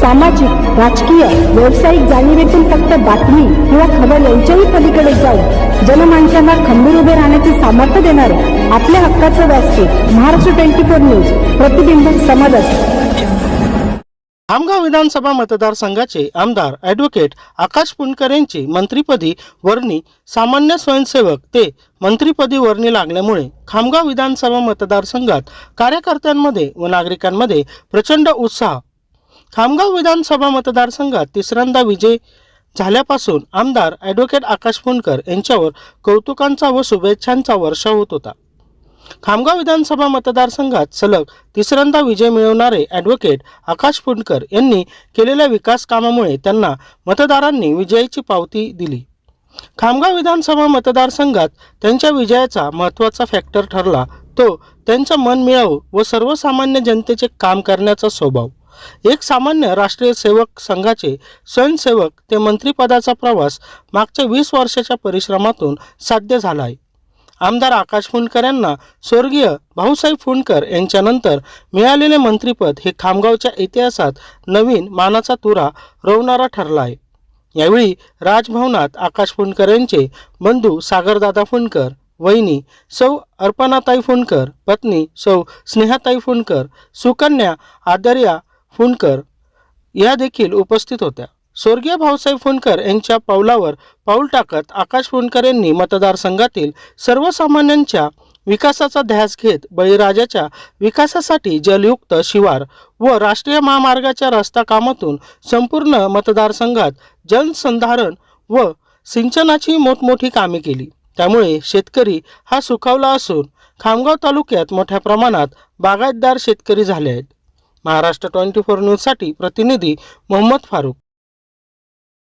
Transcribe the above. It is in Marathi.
सामाजिक राजकीय व्यावसायिक जाणीवेतून फक्त बातमी किंवा खबर यांच्याही पलीकडे जाऊन जनमानसांना खंबीर उभे राहण्याचे सामर्थ्य देणारे आपल्या हक्काचं व्यासपीठ महाराष्ट्र ट्वेंटी फोर न्यूज प्रतिबिंब समाजात खामगाव विधानसभा मतदारसंघाचे आमदार ॲडव्होकेट आकाश पुणकर यांची मंत्रीपदी वर्णी सामान्य स्वयंसेवक ते मंत्रीपदी वर्णी लागल्यामुळे खामगाव विधानसभा मतदारसंघात कार्यकर्त्यांमध्ये व नागरिकांमध्ये प्रचंड उत्साह खामगाव विधानसभा मतदारसंघात तिसऱ्यांदा विजय झाल्यापासून आमदार ॲडव्होकेट आकाश फोंडकर यांच्यावर कौतुकांचा व शुभेच्छांचा वर्षाव होत होता. खामगाव विधानसभा मतदारसंघात सलग तिसऱ्यांदा विजय मिळवणारे ॲडव्होकेट आकाश फुंडकर यांनी केलेल्या विकास कामामुळे त्यांना मतदारांनी विजयाची पावती दिली. खामगाव विधानसभा मतदारसंघात त्यांच्या विजयाचा महत्त्वाचा फॅक्टर ठरला. तो त्यांचा मन मिळावू व सर्वसामान्य जनतेचे काम करण्याचा स्वभाव. एक सामान्य राष्ट्रीय सेवक संघाचे स्वयंसेवक ते मंत्रिपदाचा प्रवास मागच्या वीस वर्षाच्या परिश्रमातून साध्य झाला आहे आमदार आकाश फुंडकर यांना स्वर्गीय भाऊसाहेब फुंडकर यांच्यानंतर मिळालेले मंत्रिपद हे खामगावच्या इतिहासात नवीन मानाचा तुरा रोवणारा ठरला आहे यावेळी राजभवनात आकाश फुंडकर यांचे बंधू सागरदादा फुंडकर वहिनी सौ अर्पणाताई फुंडकर पत्नी सौ स्नेहाताई फुंडकर सुकन्या आदर्या फुंडकर या देखील उपस्थित होत्या. स्वर्गीय भाऊसाहेब फुंडकर यांच्या पावलावर पाऊल टाकत आकाश फुंडकर यांनी मतदारसंघातील सर्वसामान्यांच्या विकासाचा ध्यास घेत बळीराजाच्या विकासासाठी जलयुक्त शिवार व राष्ट्रीय महामार्गाच्या रस्ता कामातून संपूर्ण मतदारसंघात जलसंधारण व सिंचनाची मोठमोठी कामे केली. त्यामुळे शेतकरी हा सुखावला असून खामगाव तालुक्यात मोठ्या प्रमाणात बागायतदार शेतकरी झाले आहेत. महाराष्ट्र ट्वेंटी फोर न्यूजसाठी प्रतिनिधी मोहम्मद फारूक.